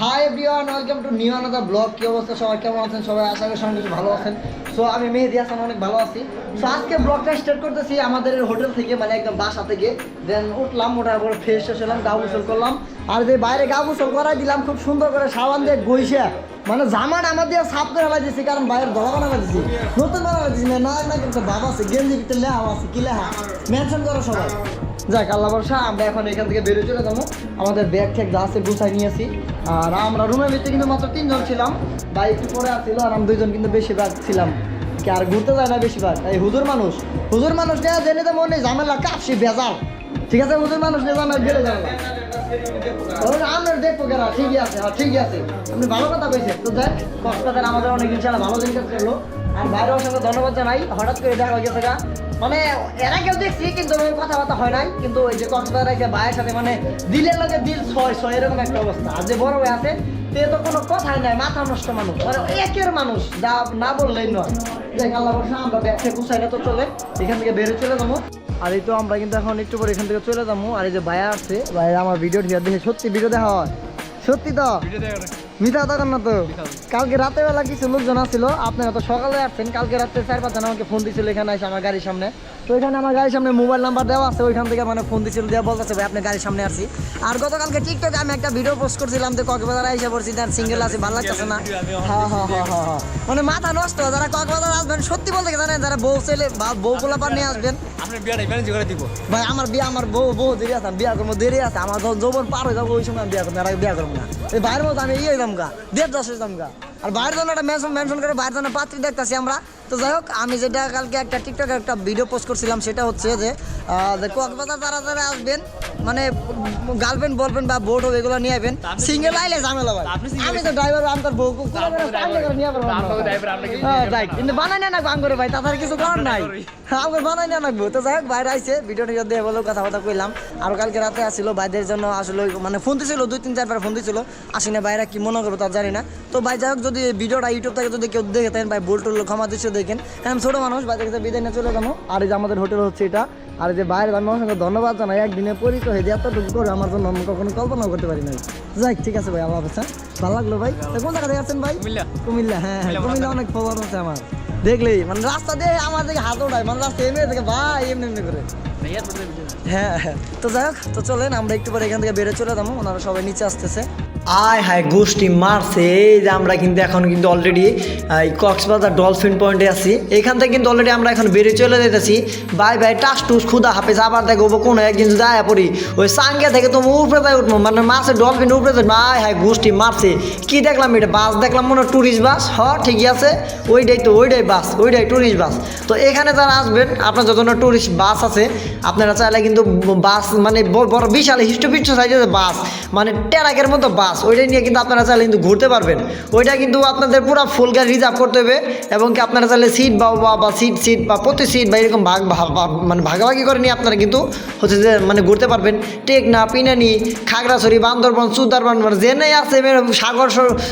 Hi everyone welcome to new another vlog কি অবস্থা? সবাই কেমন আছেন? সবাই আশা করি কিছু ভালো আছেন। সো আমি মেহেদি হাসান, অনেক ভালো আছি। সো আজকে ব্লগটা স্টার্ট করতেছি আমাদের হোটেল থেকে মানে একদম বাসা থেকে। দেন উঠলাম ওঠার পরে ফ্রেশ শেষ হলাম, গা গোসল করলাম। আর যে বাইরে গা গোসল করাই দিলাম, খুব সুন্দর করে সাবান দিয়ে গইসে মানে জামান আমার দিয়ে সাফ করে ফেলাই দিয়েছি কারণ বাইরের ধরা বানা দিয়েছি নতুন বানা দিয়েছি না না কিন্তু বাবা আছে, গেঞ্জি ভিতরে লেহা আছে, কি লেহা? মেনশন করো সবাই। যাক, আল্লাহ বর্ষা আমরা এখন এখান থেকে বেরিয়ে চলে যাব। আমাদের ব্যাগ ঠ্যাগ যা আছে গুছাই নিয়েছি। আর আমরা রুমের ভিতরে কিন্তু মাত্র তিনজন ছিলাম। ভাই একটু পরে আসছিল আর আমরা দুইজন কিন্তু বেশিরভাগ ছিলাম। কি আর ঘুরতে যায় না বেশিরভাগ? এই হুজুর মানুষ। হুজুর মানুষ নেওয়া জেনে তো মনে ঝামেলা কাপসি ভেজাল ঠিক আছে, হুজুর মানুষ নেওয়া না গেলে ঝামেলা আমরা দেখব কেন ঠিকই আছে হ্যাঁ ঠিকই আছে। আপনি ভালো কথা কইছেন। তো দেখ কক্সবাজার আমাদের অনেক ইনশাল্লাহ ভালো দিন কাজ করল আর বাইরে অসংখ্য ধন্যবাদ জানাই। হঠাৎ করে দেখা হয়ে গেছে। মানে এরা কেউ দেখছি, কিন্তু কথাবার্তা হয় নাই। কিন্তু ওই যে কক্সবাজার এসে ভাইয়ের সাথে মানে দিলের লগে দিল ছয় ছয়, এরকম একটা অবস্থা। আর যে বড় ভাই আছে তে তো কোনো কথাই নাই, মাথা নষ্ট মানুষ। মানে একের মানুষ, যা না বললেই নয়। দেখ, আল্লাহ বর্ষা আমরা ব্যাগটা গুছাই না তো চলে। এখান থেকে বেরো চলে যাব। আর এই তো আমরা কিন্তু এখন একটু পরে এখান থেকে চলে যাব। আর এই যে ভাইয়া আছে ভাইয়া আমার ভিডিও দেখে সত্যি ভিডিও দেখা হয়। সত্যি তো? মিথ্যা না তো? কালকে রাতের বেলা কিছু লোকজন আসছিল আপনারা তো সকালে আসছেন কালকে রাত্রে চার পাঁচজন আমাকে ফোন দিছিল এখানে এসে আমার গাড়ির সামনে। তো এখানে আমার গাড়ির সামনে মোবাইল নাম্বার দেওয়া আছে ওইখান থেকে মানে ফোন দিছিল দেওয়া বলতেছে ভাই আপনার গাড়ির সামনে আসছি আর গতকালকে টিকটকে আমি একটা ভিডিও পোস্ট করছিলাম যে কক্সবাজার এসে পড়ছি সিঙ্গেল আছে ভালো লাগতেছে না। হ্যাঁ হ্যাঁ হ্যাঁ হ্যাঁ হ্যাঁ। মানে মাথা নষ্ট যারা কক্সবাজার আসবেন সত্যি বলতে জানেন যারা বউ ছেলে বা বউ নিয়ে আসবেন ভাই আমার বিয়ে আমার বউ বউ দেরি আছে বিয়া করব দেরি আছে আমার যখন যৌবন পার হয়ে যাব ওই সময় বিয়া করব বিয়া করব না। এই বাইরের মতো আমি ইয়ে গা দেড় দশ হইতাম গা আর বাইরের জন্য একটা মেনশন মেনশন করে বাইরের জন্য পাত্রী দেখতেছি আমরা তো যাই হোক আমি যেটা কালকে একটা টিকটকে একটা ভিডিও পোস্ট করছিলাম সেটা হচ্ছে যে কক্সবাজার যারা যারা আসবেন মানে গার্লফ্রেন্ড বয়ফ্রেন্ড বা বোট হবে এগুলো নিয়ে আসবেন সিঙ্গেল আইলে ঝামেলা ভাই আমি তো ড্রাইভার তোর বউ হ্যাঁ, কিন্তু বানাই না না গান করে ভাই তাছাড়া কিছু করার নাই। আমার বানাই না লাগবো তো যাই হোক বাইরে আইছে ভিডিও টিডিও দিয়ে বলে কথাবার্তা কইলাম। আর কালকে রাতে আসছিল ভাইদের জন্য আসলে মানে ফোন দিছিল দুই তিন চারবার ফোন দিছিল। আসি না বাইরে কি মনে করব তা জানি না। তো ভাই যাই হোক যদি ভিডিওটা ইউটিউব থেকে যদি কেউ দেখে থাকেন ভাই ভুল টুল ক্ষমা দিচ্ছে দেখেন। হ্যাঁ ছোটো মানুষ বাইরে কাছে বিদায় নিয়ে চলে যাব। আর এই যে আমাদের হোটেল হচ্ছে এটা। আর এই যে বাইরে আমি অসংখ্য ধন্যবাদ জানাই একদিনে পরিচয় হয়ে দিয়ে এতটুকু করে আমার জন্য আমি কখনো কল্পনাও করতে পারি নাই। যাই ঠিক আছে ভাই আল্লাহ হাফেজ হ্যাঁ? ভালো লাগল ভাই? কোন জায়গা থেকে আসছেন ভাই? কুমিল্লা। হ্যাঁ হ্যাঁ কুমিল্লা অনেক খবর আছে আমার। দেখলেই মানে রাস্তা দিয়ে আমার দিকে হাত ওঠায় মানে রাস্তা এমনি থেকে ভাই এমনি এমনি করে। হ্যাঁ হ্যাঁ। তো যাই হোক তো চলেন আমরা একটু পরে এখান থেকে বেরো চলে যাব। ওনারা সবাই নিচে আসতেছে। আয় হায়, গোষ্ঠী মারছে। এই যে আমরা কিন্তু এখন কিন্তু অলরেডি এই কক্সবাজার ডলফিন পয়েন্টে আছি। এখান থেকে কিন্তু অলরেডি আমরা এখন বেরিয়ে চলে যেতেছি। বাই বাই, টাস টুস খুদা হাফেজ, আবার দেখব কোনো একদিন যায় পড়ি। ওই সাঙ্গে থেকে তুমি উপরে যাই উঠবো মানে মাসে ডলফিন উপরে যাই আয় হায়, গোষ্ঠী মারছে। কি দেখলাম এটা? বাস দেখলাম মনে ট্যুরিস্ট বাস। হ, ঠিকই আছে। ওইটাই তো, ওইটাই বাস, ওইটাই ট্যুরিস্ট বাস। তো এখানে যারা আসবেন, আপনার যত না ট্যুরিস্ট বাস আছে, আপনারা চাইলে কিন্তু বাস মানে বড় বিশাল হিস্টোপিষ্ট সাইজের বাস মানে টেরাকের মতো বাস। ওইটাই নিয়ে কিন্তু আপনারা চাইলে কিন্তু ঘুরতে পারবেন। ওইটা কিন্তু আপনাদের পুরো ফুল গাড়ি রিজার্ভ করতে হবে এবং কি আপনারা চাইলে সিট বা, বা- সিট সিট বা প্রতি সিট বা এরকম ভাগ মানে ভাগাভাগি করে নিয়ে আপনারা কিন্তু হচ্ছে যে মানে ঘুরতে পারবেন। টেকনা, পিনানি, খাগড়াছড়ি, বান্দরবন সুন্দরবন মানে জেনে আছে সাগর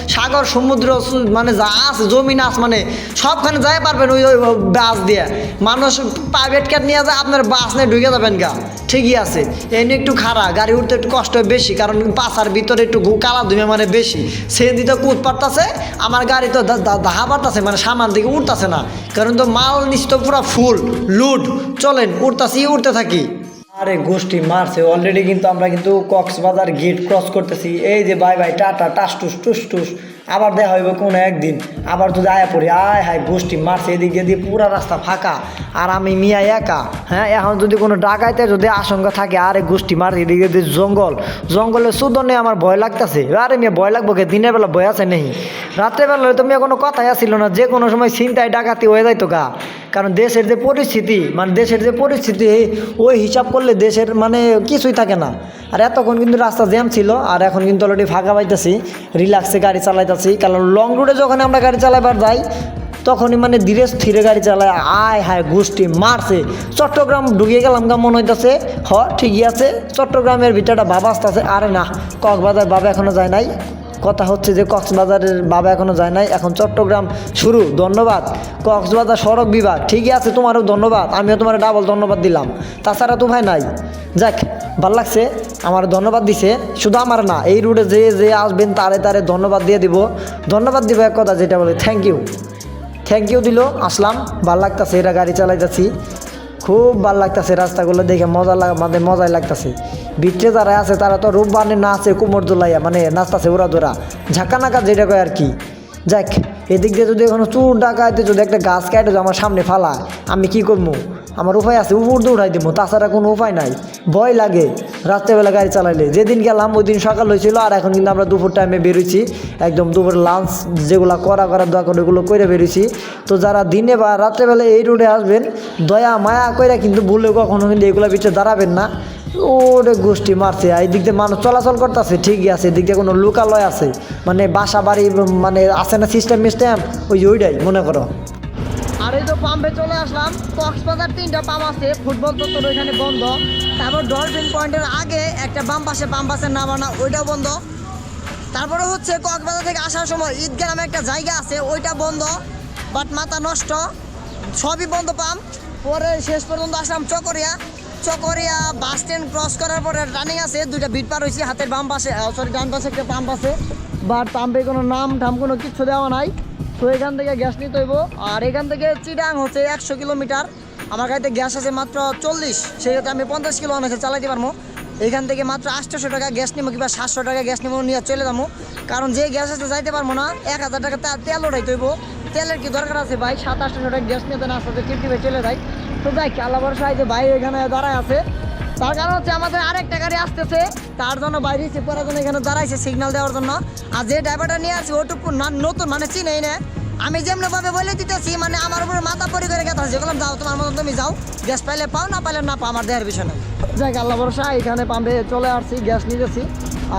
সাগর সমুদ্র মানে যা আছে জমিন আস মানে সবখানে যাই পারবেন ওই ওই বাস দিয়ে। মানুষ প্রাইভেট কার নিয়ে যায়, আপনার বাস নিয়ে ঢুকে যাবেন গা। ঠিকই আছে। এমনি একটু খারাপ গাড়ি উঠতে একটু কষ্ট বেশি, কারণ পাশার ভিতরে একটু কালা ধুমে মানে বেশি। সে দিতে কুদ পারতাছে, আমার গাড়ি তো দাহা পারতাছে মানে সামান দিকে উঠতাছে না। কারণ তো মাল নিচ তো পুরো ফুল, লুট, চলেন, উঠতেছি, উঠতে থাকি। আরে গোষ্ঠী মারছে অলরেডি কিন্তু আমরা কিন্তু কক্সবাজার গেট ক্রস করতেছি। এই যে বাই বাই টাটা, টাস টুস টুস টুস। আবার দেখা হইব কোনো একদিন। আবার যদি আয়া পড়ি, আয় হায় গোষ্ঠী, মারছে এদিক দিয়ে পুরা রাস্তা ফাঁকা। আর আমি মিয়া একা হ্যাঁ? এখন যদি কোনো ডাকাইতে যদি আশঙ্কা থাকে, আরে গোষ্ঠী মারছে এদিকে দিয়ে জঙ্গল। জঙ্গলের সুদনে আমার ভয় লাগতেছে। আরে মেয়ে, ভয় লাগবো কে? দিনের বেলা ভয় আছে নেই। রাত্রেবেলা হয়তো মেয়ে কোনো কথাই আসছিল না। যে কোনো সময় চিন্তায় ডাকাতি হয়ে যাইতো গা। কারণ দেশের যে পরিস্থিতি মানে দেশের যে পরিস্থিতি, ওই হিসাব করলে দেশের মানে কিছুই থাকে না। আর এতক্ষণ কিন্তু রাস্তা জ্যাম ছিল, আর এখন কিন্তু অলরেডি ফাঁকা পাইতেছি। রিল্যাক্সে গাড়ি চালাইতেছি কারণ লং রুটে যখন আমরা গাড়ি চালাইবার যাই, তখনই মানে ধীরে স্থিরে গাড়ি চালায়। আয় হায়, গোষ্ঠী মারছে। চট্টগ্রাম ঢুকিয়ে গেলাম গা, মনে হইতেছে, হ, ঠিকই আছে। চট্টগ্রামের ভিতরটা বাবা আসতেছে। আরে না, কক্সবাজার বাবা এখনও যায় নাই। কথা হচ্ছে যে, কক্সবাজারের বাবা এখনও যায় নাই। এখন চট্টগ্রাম শুরু। ধন্যবাদ। কক্সবাজার সড়ক বিভাগ। ঠিকই আছে, তোমারও ধন্যবাদ। আমিও তোমার ডাবল ধন্যবাদ দিলাম। তাছাড়া তো ভাই নাই। যাক ভালো লাগছে, আমার ধন্যবাদ দিছে, শুধু আমার না, এই রুটে যে যে আসবেন তারে তারে ধন্যবাদ দিয়ে দিব। ধন্যবাদ দিব এক কথা যেটা বলে থ্যাংক ইউ থ্যাংক ইউ দিল, আসলাম, ভালো লাগতেছে এটা গাড়ি চালাইতেছি। খুব ভালো লাগতাছে রাস্তাগুলো দেখে, মজা লাগ মানে মজাই লাগতাছে। ভিতরে যারা আছে, তারা তো রূপ বানে নাচে কুমোর দোলাইয়া মানে নাচতাছে ওরা দোরা ঝাঁকা নাকা যেটা কয় আর কি। যাক, এদিক দিয়ে যদি এখনও চুর ডাকাইতে যদি একটা গাছ কাটে আমার সামনে ফালা আমি কি করব আমার উপায় আছে, উপর দিয়ে উঠাই দেবো তাছাড়া কোনো উপায় নাই। ভয় লাগে, রাত্রেবেলা গাড়ি চালাইলে। যেদিন গেলাম ওই দিন সকাল হয়েছিল, আর এখন কিন্তু আমরা দুপুর টাইমে বেরোইছি। একদম দুপুর লাঞ্চ যেগুলো করা করা দোয়া করে ওগুলো করে বেরোইছি। তো যারা দিনে বা রাত্রেবেলা এই রোডে আসবেন, দয়া, মায়া কইরা কিন্তু ভুলে কখনো কিন্তু এগুলো পিছিয়ে দাঁড়াবেন না। ওরে গোষ্ঠী মারছে, আর দিক দিয়ে মানুষ চলাচল করতেছে, ঠিকই আছে, এদিক দিয়ে কোনো লোকালয় আছে। মানে বাসা বাড়ি মানে আছে না সিস্টেম মিস্টেম ওই ওইটাই, মনে করো। আর এই তো পাম্পে চলে আসলাম, কক্সবাজার তিনটা পাম্প আছে, ফুটবল তো তোর ওইখানে বন্ধ। তারপর ডলফিন পয়েন্টের আগে একটা বাম পাশে বাম পাশে নামানা ওইটাও বন্ধ। তারপরে হচ্ছে কক্সবাজার থেকে আসার সময় ঈদগাহ নামে একটা জায়গা আছে, ওইটা বন্ধ বাট মাথা নষ্ট। সবই বন্ধ পাম্প। পরে শেষ পর্যন্ত আসলাম Chakaria. Chakaria bus stand cross করার পরে রানিং আছে, দুইটা বিট পার হয়েছে, হাতের বাম পাশে সরি ডান পাশে একটা পাম্প আছে। বাট পাম্পে কোনো নাম টাম কোনো কিচ্ছু দেওয়া নাই। তো এখান থেকে গ্যাস নিতে হইব। আর এখান থেকে চিটাং হচ্ছে একশো কিলোমিটার। আমার গাড়িতে গ্যাস আছে মাত্র চল্লিশ, সেক্ষেত্রে আমি পঞ্চাশ কিলো অনেকে চালাইতে পারব। এখান থেকে মাত্র আটশোশো টাকা গ্যাস নিবো কিংবা সাতশো টাকা গ্যাস নিবো নিয়ে চলে যাব। কারণ যে গ্যাস আছে যাইতে পারব না, এক হাজার টাকা তেল ওঠাইতে হইব। তেলের কি দরকার আছে ভাই? সাত আটশো টাকা গ্যাস নিতে না আসতে চলে যায় তো যাই আল্লাহ ভরসা যে ভাই এখানে দাঁড়ায় আছে। তার কারণ হচ্ছে আমাদের আরেকটা গাড়ি আসতেছে, তার জন্য বাইরে রিসিভ করার জন্য এখানে দাঁড়াইছে সিগন্যাল দেওয়ার জন্য। আর যে ড্রাইভারটা নিয়ে আসছে ওটুকু নতুন মানে চিনেই না। আমি যেমনি ভাবে বলে দিতেছি মানে আমার উপরে মাথা পরি করে গেছে যেগুলো যাও, তোমার মতন তুমি যাও। গ্যাস পাইলে পাও, না পাইলে না পাও, আমার দেহের বিষয় না যাক, আল্লাহ ভরসা, এখানে পাম্পে চলে আসছি গ্যাস নিতেছি।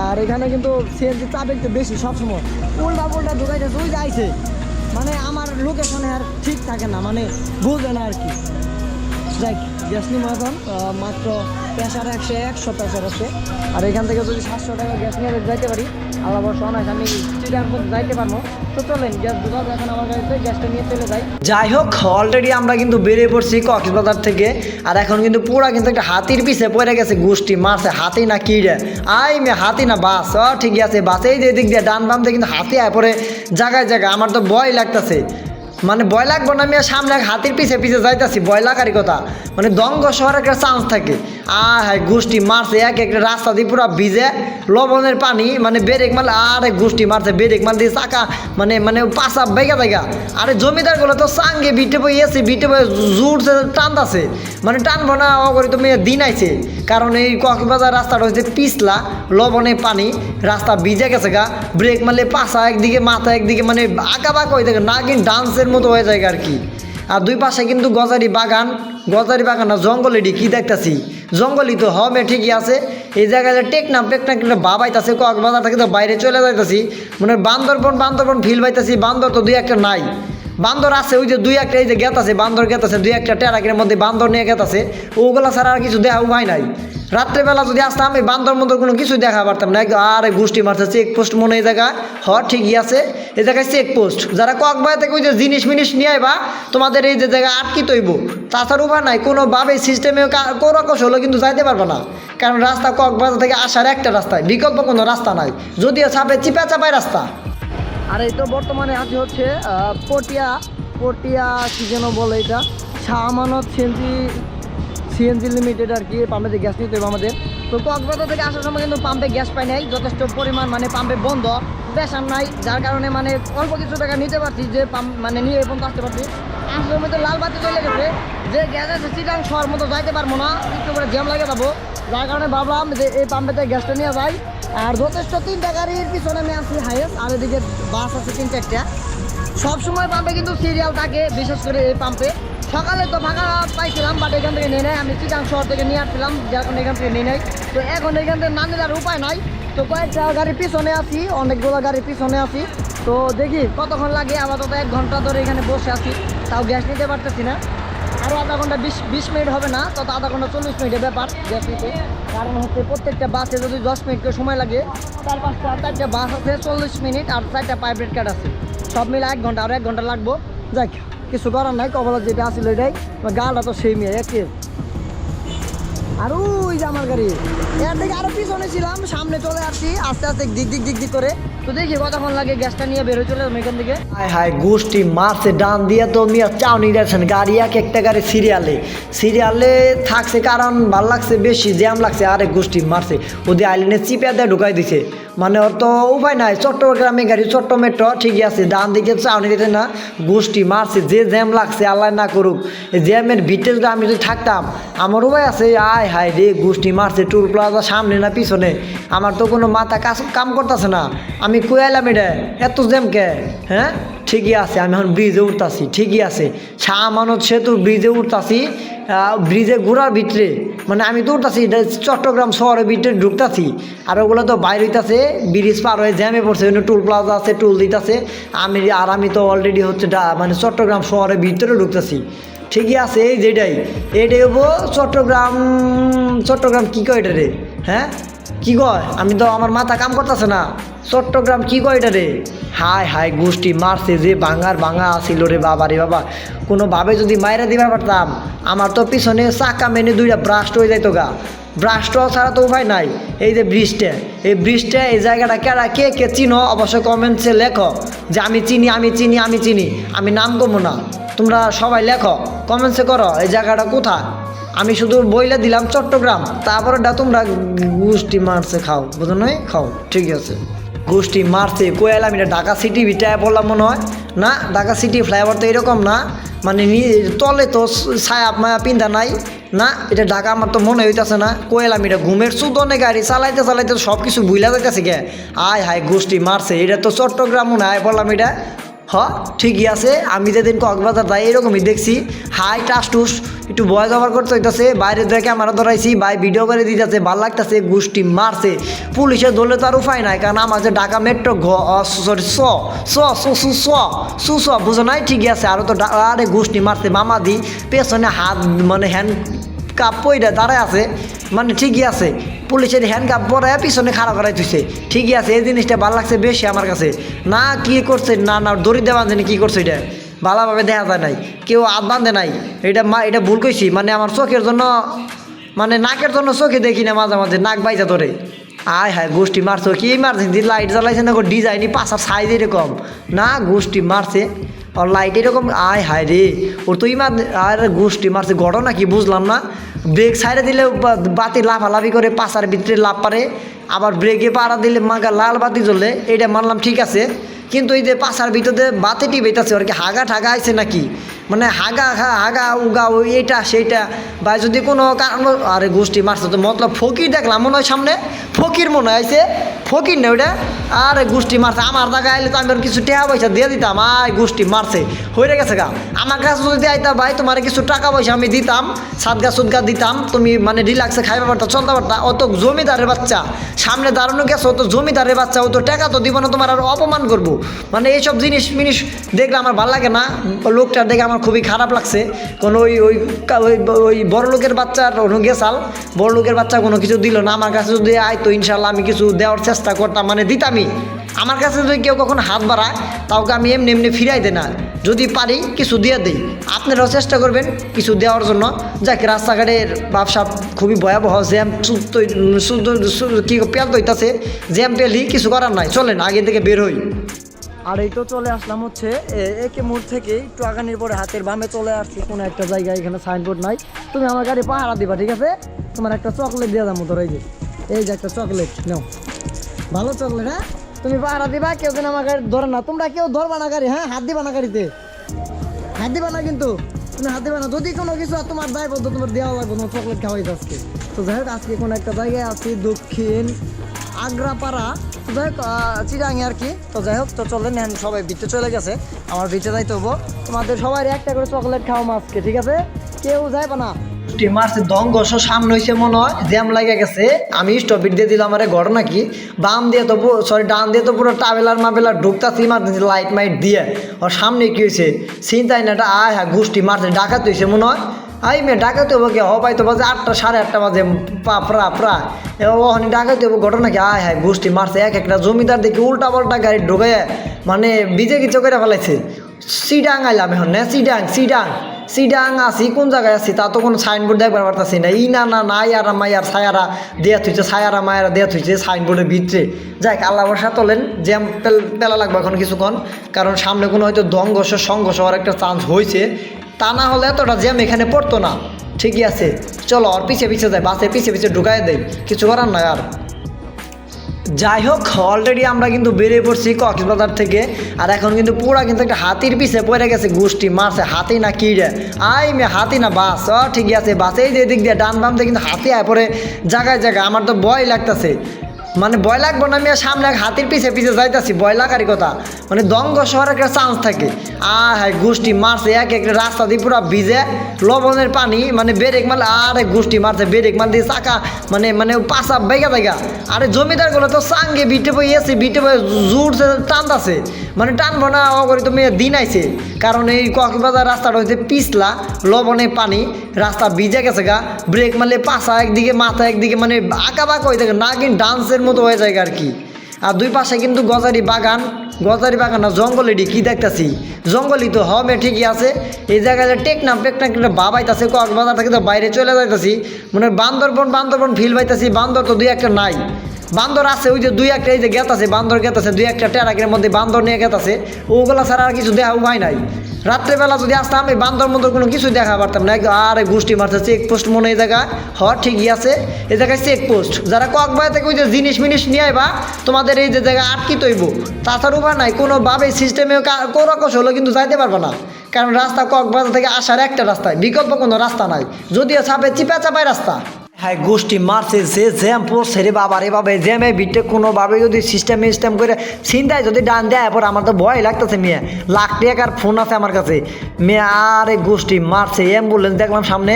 আর এখানে কিন্তু সিএনজি চাপ একটু বেশি সবসময়। উল্টা পুল্টা ঢুকাইতেছে ওই যাইছে মানে আমার লোকেশনে আর ঠিক থাকে না মানে বুঝে না আর কি। যাই গ্যাস নিবো এখন আহ, মাত্র প্রেশার একশো একশো প্রেশার আছে আর এখান থেকে যদি সাতশো টাকা গ্যাস নিয়ে যাইতে পারি আল্লাহ বর্ষ অনেক আমি যাইতে পারব। তো চলেন গ্যাস ঢুকাও এখন আমার গাড়িতে গ্যাসটা নিয়ে চলে যাই। যাই হোক অলরেডি আমরা কিন্তু বেরিয়ে পড়ছি কক্সবাজার থেকে। আর এখন কিন্তু পুরা কিন্তু একটা হাতির পিছে পড়ে গেছে গোষ্ঠী মারছে। হাতি না কি রে? আই মে হাতি না বাস। ঠিকই আছে বাস। এই যে দিক দিয়ে ডান বাম দিয়ে কিন্তু হাতি আয় পরে জায়গায় জায়গায়। আমার তো ভয় লাগতেছে। মানে ভয় লাগবো না, আমি সামনে হাতির পিছে পিছে যাইতাছি, ভয় লাগারই কথা। মানে দঙ্গ শহরে একটা চান্স থাকে। আর হ্যাঁ গোষ্ঠী মারছে, এক একটা রাস্তা দিয়ে পুরো ভিজে, লবণের পানি মানে বেরেক মারলে আরে গোষ্ঠী মারছে, বেরেক মার দিয়ে চাকা মানে মানে পাশা বেগা বেগা আরে জমিদারগুলো তো সাঙ্গে বিটে বই এসে বিটে বই জুড়ছে, টানতাছে। মানে টানবো না, অগরি তুমি দিন আইছে। কারণ এই কক্সবাজার রাস্তাটা হচ্ছে পিছলা, লবণে পানি, রাস্তা ভিজে গেছে গা। ব্রেক মারলে পাশা একদিকে, মাথা একদিকে মানে আঁকা বাঁকা হয়ে থাকে। নাগিন ডান্সের মতো হয়ে যায় আর কি। আর দুই পাশে কিন্তু গজারি বাগান গজারি বাগান না জঙ্গলেরই কী দেখতাছি? জঙ্গলই তো হবে ঠিকই আছে। এই জায়গায় টেকনাম টেকনাম কিন্তু বাবাইতাছে কক্সবাজার থেকে তো বাইরে চলে যাইতাছি। মানে বান্দরবন বান্দরবন ফিল পাইতাছি, বান্দর তো দুই একটা নাই। বান্দর আছে, ওই যে দুই একটা, এই যে গেত আছে, বান্দর গেত আছে, দুই একটা টেরাকের মধ্যে বান্দর নিয়ে গেত আছে। ওগুলা ছাড়া আর কিছু দেখা উপায় নাই। রাত্রেবেলা যদি আসতাম এই বান্দর মন্দর কোনো কিছু দেখা পারতাম না। আরে গোষ্ঠী মারছে চেকপোস্ট মনে এই জায়গায়। হ, ঠিকই আছে, এই জায়গায় চেকপোস্ট যারা ককবাই থেকে ওই যে জিনিস মিনিস নিয়ে আইবা, তোমাদের এই যে জায়গায় আটকি তৈব। তাছাড়া উপায় নাই, কোনোভাবে সিস্টেমে কোনো কষ হলো কিন্তু যাইতে পারবে না। কারণ রাস্তা ককবাজার থেকে আসার একটা রাস্তায়, বিকল্প কোনো রাস্তা নাই। যদিও চাপে চিপা চাপাই রাস্তা। আর এই তো বর্তমানে আছি হচ্ছে পটিয়া পটিয়া কি যেন বলে এটা? সামানত আমানত সিএনজি লিমিটেড আর কি পাম্পে যে গ্যাস নিতে হবে আমাদের। তো কক্সবাজার থেকে আসার সময় কিন্তু পাম্পে গ্যাস পাই নাই, যথেষ্ট পরিমাণ মানে পাম্পে বন্ধ বেসার নাই, যার কারণে মানে অল্প কিছু টাকা নিতে পারছি, যে পাম্প মানে নিয়ে পর্যন্ত আসতে পারছি। আসার সময় তো লাল বাতি চলে গেছে, যে গ্যাস আছে চিটাং শহর মতো যাইতে পারব না, একটু করে জ্যাম লাগে যাব। যার কারণে ভাবলাম যে এই পাম্পেতে গ্যাসটা নিয়ে যাই। আর যথেষ্ট তিনটা গাড়ির পিছনে আমি আছি হাইয়েস্ট আর এদিকে বাস আছে তিন চারটা সবসময় পাম্পে কিন্তু সিরিয়াল থাকে, বিশেষ করে এই পাম্পে সকালে তো ফাঁকা পাইছিলাম বাট এখান থেকে নিয়ে নেয় আমি চিটাং শহর থেকে নিয়ে আসছিলাম কারণে এখান থেকে নিয়ে নেয় তো এখন এখান থেকে না নিলে আর উপায় নাই। তো কয়েকটা গাড়ির পিছনে আছি, অনেকগুলো গাড়ির পিছনে আছি। তো দেখি কতক্ষণ লাগে, আপাতত এক ঘণ্টা ধরে এখানে বসে আছি। তাও গ্যাস নিতে পারতেছি না। আরও আধা ঘণ্টা বিশ বিশ মিনিট হবে না, তত আধা ঘণ্টা চল্লিশ মিনিটের ব্যাপার গ্যাস নিতে। কারণ হচ্ছে প্রত্যেকটা বাসে যদি দশ মিনিট করে সময় লাগে, চার পাঁচটা, চারটা বাস আছে, চল্লিশ মিনিট আর চারটা প্রাইভেট কার্ড আছে। সব মিলে এক ঘণ্টা, আর এক ঘণ্টা লাগবো। যাক কিছু করার নাই কবলা যেটা আসলে এটাই গালটা তো সেই মেয়ে আর ওই যে আমার গাড়ি, এর থেকে আরও পিছনে ছিলাম, সামনে চলে আসছি, আস্তে আস্তে দিক দিক দিক দিক করে। দেখি কতক্ষণ লাগে গ্যাসটা নিয়ে বেরোয় চলে এখান থেকে। হায় গোষ্ঠী মারছে, ডান দিয়ে গাড়ি গাড়ি সিরিয়ালে। সিরিয়ালে থাকছে কারণ ভালো লাগছে, বেশি জ্যাম লাগছে, আরেক গোষ্ঠী মারছে। ওদের আইলেনে চিপে দিয়ে ঢুকাই দিছে। মানে ওর তো উপায় নাই। চট্টগ্রামে গাড়ি, চট্ট মেট্রো, ঠিকই আছে। ডান দিকে চাউনি দিতে না, গোষ্ঠী, মারছে, যে জ্যাম লাগছে, আল্লাহ না করুক। জ্যামের ভিতরে যদি আমি যদি থাকতাম, আমার উপায় আছে, আয় হায় রে, গোষ্ঠী মারছে, টুল প্লাজা সামনে না পিছনে? আমার তো কোনো মাথা কাজ কাম করতেছে না। আমি কুয়াইলাম এটা? এত জ্যাম কে? হ্যাঁ? ঠিকই আছে, আমি এখন ব্রিজে উঠতাছি, ঠিকই আছে। শাহ মানত সেতুর ব্রিজে উঠতাছি ব্রিজে ঘোরার ভিতরে মানে আমি তো উঠতাছি চট্টগ্রাম শহরের ভিতরে ঢুকতাছি, আর ওগুলো তো বাইরে হইতাছে, ব্রিজ পার হয়ে জ্যামে পড়ছে টুল প্লাজা আছে টুল দিতেছে, আমি আর আমি তো অলরেডি হচ্ছে মানে চট্টগ্রাম শহরের ভিতরে ঢুকতাছি। ঠিকই আছে, এই যেটাই, এটাই হব চট্টগ্রাম চট্টগ্রাম কী কয় এটা রে হ্যাঁ? কি কয়? আমি তো আমার মাথা কাম করতেছে না। চট্টগ্রাম কি কয় এটা রে? হায় হায় গোষ্ঠী মারছে যে ভাঙার ভাঙা আসিল রে বাবা রে বাবা। কোনোভাবে যদি মায়েরা দিবার পারতাম, আমার তো পিছনে চাকা মেনে দুইটা ব্রাস্ট হয়ে যাইতো গা। ব্রাস্ট ছাড়া তো উপায় নাই। এই যে ব্রিজটা, এই ব্রিজটা, এই জায়গাটা কেরা কে কে চিনো অবশ্যই কমেন্টসে লেখো যে আমি চিনি আমি চিনি আমি চিনি। আমি নাম কমো না। তোমরা সবাই লেখো, কমেন্টসে করো, এই জায়গাটা কোথায়? আমি শুধু বইলা দিলাম চট্টগ্রাম, তারপরে তোমরা গোষ্ঠী মারছে খাও, বুঝো নয় খাও ঠিক আছে। গোষ্ঠী মারছে কোয়ালাম এটা? ঢাকা সিটি ভিটায় বললাম মনে হয়। না, ঢাকা সিটি ফ্লাইওভার তো এরকম না মানে নি- তলে তো ছায়া মায়া পিন্ধা নাই। না, এটা ঢাকা আমার তো মনে হইতেছে না কোয়েলাম এটা? ঘুমের সুদনে গাড়ি চালাইতে চালাইতে সব কিছু বুইলা যাইতেছে গে। আয় হায়, গোষ্ঠী মারছে, এটা তো চট্টগ্রাম মনে হয় বললাম এটা। ঠিকই আছে, আমি যেদিন কক্সবাজার যাই এরকমই দেখছি। হাই টাস টুস একটু বয় জবার করতে হইতেছে, বাইরে দেখে আমরা ধরাইছি, ভাই ভিডিও করে দিতেছে, ভালো লাগতেছে, গোষ্ঠী মারছে। পুলিশে ধরলে তো আর উপায় নাই, কারণ আমাদের ঢাকা মেট্রো ঘ সরি স স, সু সু, স, সু বুঝো নাই, ঠিকই আছে আরও তো আরে গোষ্ঠী মারছে, মামা দি, পেছনে হাত মানে হ্যান্ড কাপ পইরা দাঁড়ায় আছে মানে ঠিকই আছে। পুলিশের হ্যান্ড কাপ পরায় পিছনে খাড়া করাই তুইছে ঠিকই আছে, এই জিনিসটা ভালো লাগছে বেশি আমার কাছে। না কি করছে, না না, দড়ি দেওয়া জানি কি করছে এটা। ভালোভাবে দেখা যায় নাই। কেউ হাত বাঁধে নাই। এটা মা, এটা ভুল কইছি মানে আমার চোখের জন্য মানে নাকের জন্য চোখে দেখি না মাঝে মাঝে, নাক বাইজা ধরে। আয় হায়, গোষ্ঠী মারছো, কি ইমার্জেন্সি লাইট জ্বালাইছে না ডিজাইনই পাশার সাইজ এরকম। না, গোষ্ঠী মারছে। আর লাইট এরকম, আয় হায় রে। ওর তো ইমার আর গোষ্ঠী মারছে, ঘটনা নাকি বুঝলাম না। ব্রেক সাইডে দিলে বাতি লাফালাফি করে পাশার ভিতরে লাভ পারে। আবার ব্রেকে পাড়া দিলে মাগা লাল বাতি জ্বলে এটা মানলাম ঠিক আছে। কিন্তু এই যে পাশার ভিতরে বাতিটি বেতাছে আর কি হাগা ঠাগা আইছে নাকি? মানে হাগা, হা- হাগা, উগা ওই এইটা, সেইটা। বা যদি কোনো কারণ, আরে গোষ্ঠী, মারছে তো, মতলব ফকির দেখলাম, মনে হয় সামনে ফকির মনে হয়, আইছে। ফকির না ওটা আরে গোষ্ঠী মারছে, আমার জায়গায় আইলে তো আমি কিছু টাকা পয়সা দিয়ে দিতাম, আয় গোষ্ঠী, মারছে। হয়ে গেছে গা। আমার কাছে যদি আইতা, ভাই, তোমার কিছু টাকা পয়সা আমি দিতাম, সাদগা সুদগা দিতাম, তুমি মানে রিল্যাক্সে খাইবা পারতা, চলতে পারতা অত জমিদারের বাচ্চা। সামনে দাঁড়ানো গেছো তো জমিদারের বাচ্চা, ও তো টাকা তো দিব না, তোমার আর অপমান করব। মানে এইসব জিনিস মিনিস দেখলে আমার ভালো লাগে না লোকটা দেখে আমার খুবই খারাপ লাগছে। কোনো ওই ওই ওই বড় লোকের বাচ্চার কোনো গেছাল, বড় লোকের বাচ্চা কোনো কিছু দিল না, আমার কাছে যদি আয় তো ইনশাল্লাহ আমি কিছু দেওয়ার চেষ্টা করতাম মানে দিতামই। আমার কাছে যদি কেউ কখন হাত বাড়ায় তাওকে আমি এমনি এমনি ফিরাই দে না? যদি পারি, কিছু দিয়ে দিই। আপনারাও চেষ্টা করবেন কিছু দেওয়ার জন্য। যাকে, রাস্তাঘাটের ব্যবসা খুবই ভয়াবহ, জ্যাম কি পেল দইতাছে জ্যাম পেলি কিছু করার নাই। চলেন, আগে থেকে বের হই। আর এই তো চলে আসলাম হচ্ছে একে মোড় থেকে একটু আগানির পরে হাতের বামে চলে আসছি। কোনো একটা জায়গায় এখানে সাইনবোর্ড নাই। তুমি আমার গাড়ি পাহারা দিবা, ঠিক আছে? তোমার একটা চকলেট দিয়ে দাম ধরে এই যে। এই যে একটা চকলেট নাও। ভালো চকলেট হ্যাঁ? তুমি পাহারা দিবা, কেউ যেন আমার গাড়ি ধরে না। তোমরা কেউ ধরবা না গাড়ি হ্যাঁ? হাত দিবা না গাড়িতে। হাত দিবা না কিন্তু। তুমি হাত দিবা না। যদি কোনো কিছু তোমার দায়বদ্ধ, তোমার দেওয়া লাগবে, তোমার চকলেট খাওয়াই আজকে। তো যাই হোক, আজকে কোনো একটা জায়গায় আছি, দক্ষিণ আগ্রাপাড়া। যাই হোক চিরাঙে আর কি। তো যাই হোক, তো চলেন, এখন সবাই ভিতরে চলে গেছে। আমার ভিতরে যাইতে হব। তোমাদের সবাই একটা করে চকলেট খাওয়া আজকে, ঠিক আছে? কেউ যাইবা না। মারছে দঙ্গস সামনে হয়েছে মনে হয়। জ্যাম লাগে গেছে। আমি স্টপিট দিয়ে দিলাম, আরে ঘর নাকি? বাম দিয়ে তো সরি ডান দিয়ে তো পুরো ট্রাভেলার মাবেলার ঢুকতাছি ইমার্জেন্সি লাইট মাইট দিয়ে। আর সামনে কি হয়েছে চিন্তাই না, এটা আয় হ্যাঁ গোষ্ঠী মারছে, ডাকাত হয়েছে মনে হয়। আই মেয়ে ডাকাতে হব কি? হবাই তো বাজে আটটা, সাড়ে আটটা বাজে। পা প্রা এবার ওখানে ডাকাতে হব ঘটনা কি? আয় হ্যাঁ গোষ্ঠী মারছে, এক একটা জমিদার দেখি উল্টা পাল্টা গাড়ি ঢুকে মানে বিজে কিছু করে ফেলাইছে। সিডাং আইলাম এখন, না, সিডাং সিডাং সিডাং আছি, কোন জায়গায় আছি? তা তো কোনো সাইনবোর্ড দেখবার পারতাছি না। ই না না না ইয়ারা মাইয়ার ছায়ারা দেয়া থুইছে, ছায়ারা, মায়ারা দেয়া থুইছে, সাইনবোর্ডের ভিতরে। যাই আল্লাহ বর্ষা তোলেন, জ্যাম পেল- লাগবে এখন কিছুক্ষণ, কারণ সামনে কোনো হয়তো দঙ্গস সংঘর্ষ হওয়ার একটা চান্স হয়েছে তা না হলে এতটা জ্যাম এখানে পড়তো না। ঠিকই আছে। চলো আর পিছে পিছে যায় বাসে পিছে পিছে ঢুকাই দেয় কিছু করার নয় আর। যাই হোক অলরেডি আমরা কিন্তু বেরিয়ে পড়ছি কক্সবাজার থেকে। আর এখন কিন্তু পুরা কিন্তু একটা হাতির পিছে পড়ে গেছে গোষ্ঠী মারছে হাতি না কি রে? আই মে, হাতি না বাস। ঠিকই আছে, বাসে। এই যে এদিক দিয়ে ডান বাম দিয়ে কিন্তু হাতি আয় পরে জায়গায় জায়গায়। আমার তো ভয় লাগতেছে। মানে ভয় লাগবো না আমি সামনে এক হাতির পিছে পিছে যাইতাছি, ভয় লাগারই কথা। মানে দঙ্গ শহরে একটা চান্স থাকে। আ হ্যাঁ গোষ্ঠী মারছে, এক এক রাস্তা দিয়ে পুরো ভিজে লবণের পানি মানে বেরেক মারলে, আরে গোষ্ঠী মারছে, বেরেক মার দিয়ে চাকা মানে মানে পাশা বেগা বেগা আরে জমিদারগুলো তো সাঙ্গে বিটে বই এসে বিটে বই জোরছে টানতাছে। মানে টানবো না অগরি তুমি দিন আইছে। কারণ এই কক্সবাজার রাস্তাটা হচ্ছে পিছলা। লবণে পানি, রাস্তা ভিজে গেছে গা ব্রেক মারলে পাশা একদিকে, মাথা একদিকে মানে আঁকা বাঁকা হয়ে থাকে, না কিন্তু ডান্সের মতো হয়ে যায় আর কি। আর দুই পাশে কিন্তু গজারি বাগান গজারি বাগান না, জঙ্গল এটি, কী দেখতেছি? জঙ্গলই তো হবে, ঠিকই আছে। এই জায়গায় টেকনাম টেকনাম একটা বাবাইতাছে কক্সবাজার থেকে তো বাইরে চলে যাইতাছি। মানে বান্দরবন বান্দরবন ফিল পাইতাছি, বান্দর তো দুই একটা নাই। বান্দর আছে, ওই যে দুই একটা, এই যে গেত আছে বান্দর গেত আছে দুই একটা টেরাকের মধ্যে বান্দর নিয়ে গেত আছে ওগুলা ছাড়া আর কিছু দেখা উপায় নাই। রাত্রেবেলা যদি আসতাম, এই বান্দর মন্দর কোনো কিছু দেখা পারতাম না। আরে গোষ্ঠী মারছে চেকপোস্ট মনে এই জায়গায়। হ, ঠিকই আছে। এই জায়গায় চেকপোস্ট যারা ককবাই থেকে ওই যে জিনিস মিনিস নিয়ে আইবা, তোমাদের এই যে জায়গায় আটকি তৈব। তাছাড়া উপায় নাই কোনোভাবে সিস্টেমে কোনো হলো কিন্তু যাইতে পারবে না। কারণ রাস্তা কক্সবাজার থেকে আসার একটা রাস্তায়, বিকল্প কোনো রাস্তা নাই। যদিও চাপে চিপা চাপায় রাস্তা। হ্যাঁ গোষ্ঠী মারছে, যে জ্যাম পড়ছে রে বাবা রে বাবা জ্যামে বিটে কোনোভাবে যদি সিস্টেম সিস্টেম করে চিন্তায় যদি ডান দেয় পর আমার তো ভয় লাগতেছে মেয়ে। লাখ টাকার ফোন আছে আমার কাছে। মেয়ে, আরে গোষ্ঠী মারছে অ্যাম্বুলেন্স দেখলাম সামনে।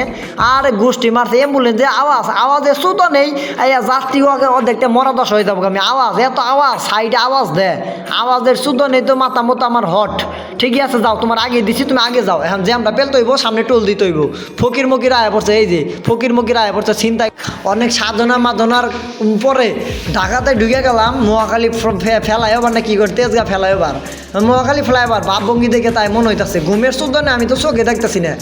আরে গোষ্ঠী মারছে অ্যাম্বুলেন্সে আওয়াজ আওয়াজে শুধু নেই। এই যাত্রী ওকে অর্ধেকটা মরা দশ হয়ে যাব আমি আওয়াজ, এত আওয়াজ সাইডে আওয়াজ দেয় আওয়াজের শুধু নেই তো, মাথা মতো আমার হট ঠিকই আছে, যাও, তোমার আগে দিছি, তুমি আগে যাও। এখন জ্যামটা পেলতে হইব, সামনে টোল দিতে হইব। ফকির মকির আয়া পড়ছে, এই যে, ফকির মকির আয়া পড়ছে চিন্তায় অনেক সাধনা মাধনার উপরে ঢাকাতে ঢুকে গেলাম মুয়াখালি ফেলাই হবার না কি করে তেজগা ফেলাইবার নোয়াখালী ফ্লাইওভার ভাবভঙ্গি দেখে তাই মনে হইতেছে, ঘুমের শুদ্ধ না, আমি তো চোখে দেখতেছি না।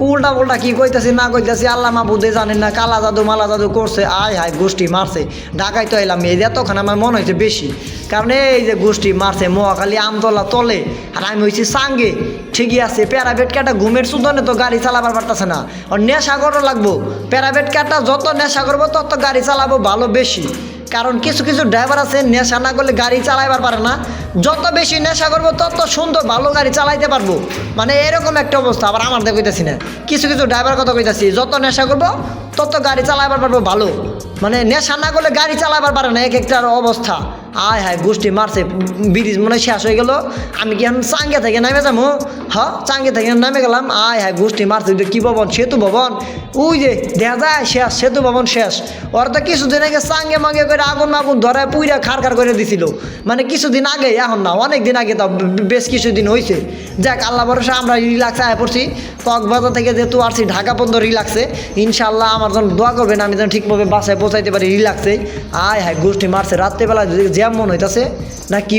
উল্টা উল্টা কি কইতাছি, না কইতাছি, আল্লাহ মাবুদে জানেন না, কালা জাদু, মালা জাদু করছে, আয় হায়, গোষ্ঠী মারছে। ঢাকায় তো এলাম, এই এতক্ষণ আমার মনে হয়েছে বেশি। কারণ এই যে গোষ্ঠী মারছে মোয়াখালী আমতলা তলে, আর আমি হয়েছি সাঙ্গে। ঠিকই আছে প্যারাবেট কাটা ঘুমের সুদনে তো গাড়ি চালাবার পারতেছে না। আর নেশা করো লাগবো। প্যারাবেট কাটা যত নেশা করব, তত গাড়ি চালাবো ভালো বেশি। কারণ কিছু কিছু ড্রাইভার আছে, নেশা না করলে গাড়ি চালাইবার পারে না। যত বেশি নেশা করব, তত সুন্দর ভালো গাড়ি চালাইতে পারব। মানে এরকম একটা অবস্থা, আবার আমার কইতাছি না। কিছু কিছু ড্রাইভার কথা কইতাছি, যত নেশা করব, তত গাড়ি চালাইবার পারব ভালো। মানে নেশা না করলে গাড়ি চালাইবার পারে না, এক একটার অবস্থা। আয় হায় গোষ্ঠী মারছে ব্রিজ মনে শেষ হয়ে গেল। আমি কি চাঙ্গে থেকে নামে যাব? হ, চাঙ্গে থেকে নামে গেলাম। আয় হায় গোষ্ঠী মারছে যে কি ভবন? সেতু ভবন। ওই যে, দেখা যায়, শেষ, সেতু ভবন শেষ। ওর তো কিছুদিন আগে চাঙ্গে মাঙ্গে করে আগুন মাগুন ধরে পুইরা খার করে দিছিল। মানে কিছুদিন আগে, এখন না অনেক দিন আগে তাও বেশ কিছুদিন হয়েছে যাক, আল্লাহ ভরসা, আমরা রিল্যাক্সে আয় পড়ছি। কক্সবাজার থেকে যেহেতু আসছি, ঢাকা পর্যন্ত রিলাক্সে ইনশাল্লাহ আমার জন্য দোয়া করবেন, আমি যেন ঠিকভাবে বাসায় পৌঁছাইতে পারি রিল্যাক্সে আয় হায়, গোষ্ঠী মারছে। রাত্রেবেলা যদি জ্যাম মন হইতাছে? না কি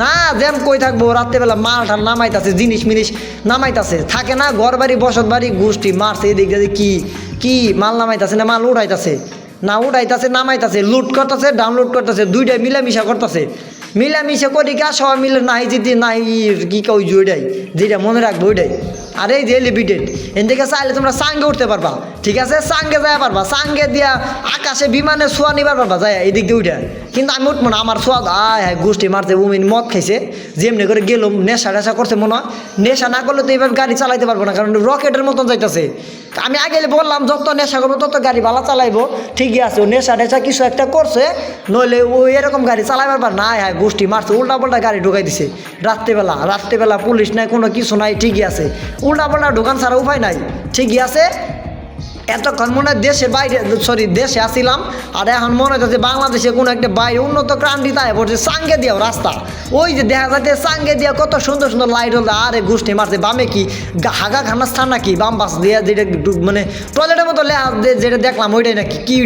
না, জ্যাম কই থাকব? রাত্রেবেলা মাল ঠাল নামাইতাছে, জিনিস মিনিস নামাইতাছে। থাকে না ঘর বাড়ি বসত বাড়ি, গোষ্ঠী, মারছে, এদিক দিয়ে কি কি মাল নামাইতাছে না মাল উঠাইতাছে? না উঠাইতাছে, নামাইতাছে লুট করতেছে ডাউনলোড করতেছে, দুইটাই মিলামিশা করতেছে। মিলামিশা করি কা সবাই মিলে নাই যদি নাই, কি কই ওইটাই? যেটা মনে রাখব ওইটাই। আর এই যে লিমিটেড এন থেকে চাইলে তোমরা সাঙ্গে উঠতে পারবা। ঠিক আছে? সাঙ্গে যায় পারবা। সাঙ্গে দিয়া আকাশে বিমানে শোয়া নিবার পারবা। যায় এই দিক দিয়ে উঠে। কিন্তু আমি উঠবো না, আমার সোয়াদ আয় হ্যাঁ গোষ্ঠী মারতে উমিন মদ খাইছে। যেমনি করে গেলাম নেশা টেশা করছে মনে হয়। নেশা না করলে তো এবার গাড়ি চালাইতে পারব না, কারণ রকেটের মতন যাইতেছে। আমি আগে বললাম, যত নেশা করব তত গাড়ি ভালো চালাইবো। ঠিকই আছে, ও নেশা টেশা কিছু একটা করছে, নইলে ও এরকম গাড়ি চালাইবার পার না। হ্যাঁ গোষ্ঠী মারছে উল্টা পাল্টা গাড়ি ঢুকাই দিছে। রাত্রেবেলা রাত্রেবেলা পুলিশ নাই, কোনো কিছু নাই, ঠিকই আছে। উল্টা পাল্টা ঢোকান ছাড়া উপায় নাই। ঠিকই আছে? এতক্ষণ মনে হয় দেশে বাইরে সরি দেশে আসিলাম, আর এখন মনে হচ্ছে বাংলাদেশে কোনো একটা বাইরে উন্নত ক্রান্তিতে আয় পড়ছে সাঙ্গে দিয়াও রাস্তা। ওই যে দেখা যাচ্ছে সাঙ্গে দিয়া কত সুন্দর সুন্দর লাইট হল, আরে গোষ্ঠী মারছে, বামে কি হাগা খানা স্থান নাকি, বাম বাস দিয়া যেটা মানে টয়লেটের মতো লেহা যেটা দেখলাম, ওইটাই নাকি, কি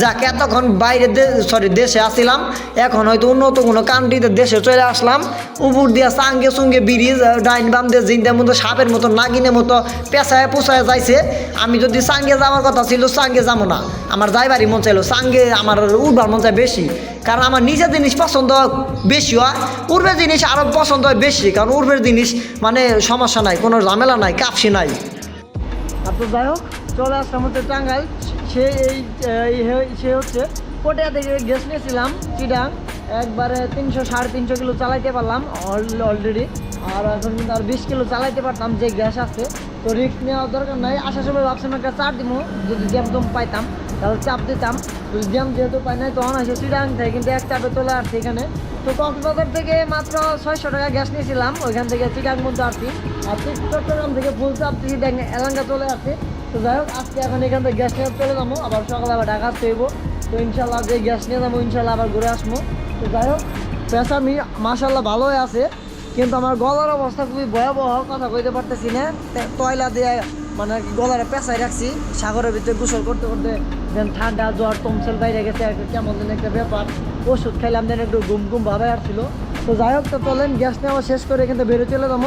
যাক, এতক্ষণ বাইরে সরি দেশে আসছিলাম এখন হয়তো উন্নত কোনো কান্ট্রিতে দেশে চলে আসলাম। উপর দিয়া সাঙ্গে সঙ্গে ব্রিজ ডাইন বাম দিয়ে জিন্দের মতো সাপের মতো, নাগিনের মতো পেঁচায় পুষায় যাইছে। আমি যদি সাঙ্গে যাওয়ার কথা ছিল, সাঙ্গে যাব না। আমার যাইবারই মন চাইলো, সাঙ্গে আমার উঠবার মন চায় বেশি। কারণ আমার নিজের জিনিস পছন্দ বেশি হয় উর্বের জিনিস আরও পছন্দ হয় বেশি। কারণ উর্বের জিনিস মানে সমস্যা নাই, কোনো ঝামেলা নাই, কাপসি নাই। তারপর যাই হোক, চলে আসলাম হচ্ছে টাঙ্গাইল। সে এই সে হচ্ছে পটিয়া থেকে গ্যাস নিয়েছিলাম চিডাং একবারে তিনশো, সাড়ে তিনশো কিলো চালাইতে পারলাম অলরেডি আর এখন কিন্তু আর বিশ কিলো চালাইতে পারতাম যে গ্যাস আছে। তো রিস্ক নেওয়ার দরকার নাই। আসার সময় ভাবছিলাম একটা চার দিব যদি জ্যাম দম পাইতাম, তাহলে চাপ দিতাম। তো জ্যাম যেহেতু পাই নাই, তখন আসে চিডাং থেকে কিন্তু এক চাপে চলে আসছে এখানে। তো কক্সবাজার থেকে মাত্র ছয়শো টাকা গ্যাস নিয়েছিলাম। ওইখান থেকে চিটাং মধ্যে আসছি আর চট্টগ্রাম থেকে ফুল থেকে এলাঙ্গা চলে আসছে। তো যাই হোক, আজকে এখন এখান থেকে গ্যাস নিয়ে চলে যাব। আবার সকালে আবার ঢাকা আসতে তো ইনশাল্লাহ যে গ্যাস নিয়ে যাব ইনশাল্লাহ আবার ঘুরে আসব। তো যাই হোক পেশা মি মাসাল্লাহ ভালোই আছে। কিন্তু আমার গলার অবস্থা খুবই ভয়াবহ, কথা কইতে পারতেছি না। তয়লা দিয়ে মানে আর কি গলারে পেঁচাই রাখছি, সাগরের ভিতরে গোসল করতে করতে যেন ঠান্ডা জ্বর, তমসেল বাইরে গেছে, আর কেমন যেন একটা ব্যাপার। ওষুধ খাইলাম, দেন একটু ঘুম ঘুম ভাবে আসছিল। তো যাই হোক, তো চলেন, গ্যাস নেওয়া শেষ করে কিন্তু বেরোতে বেরো চলে যাব।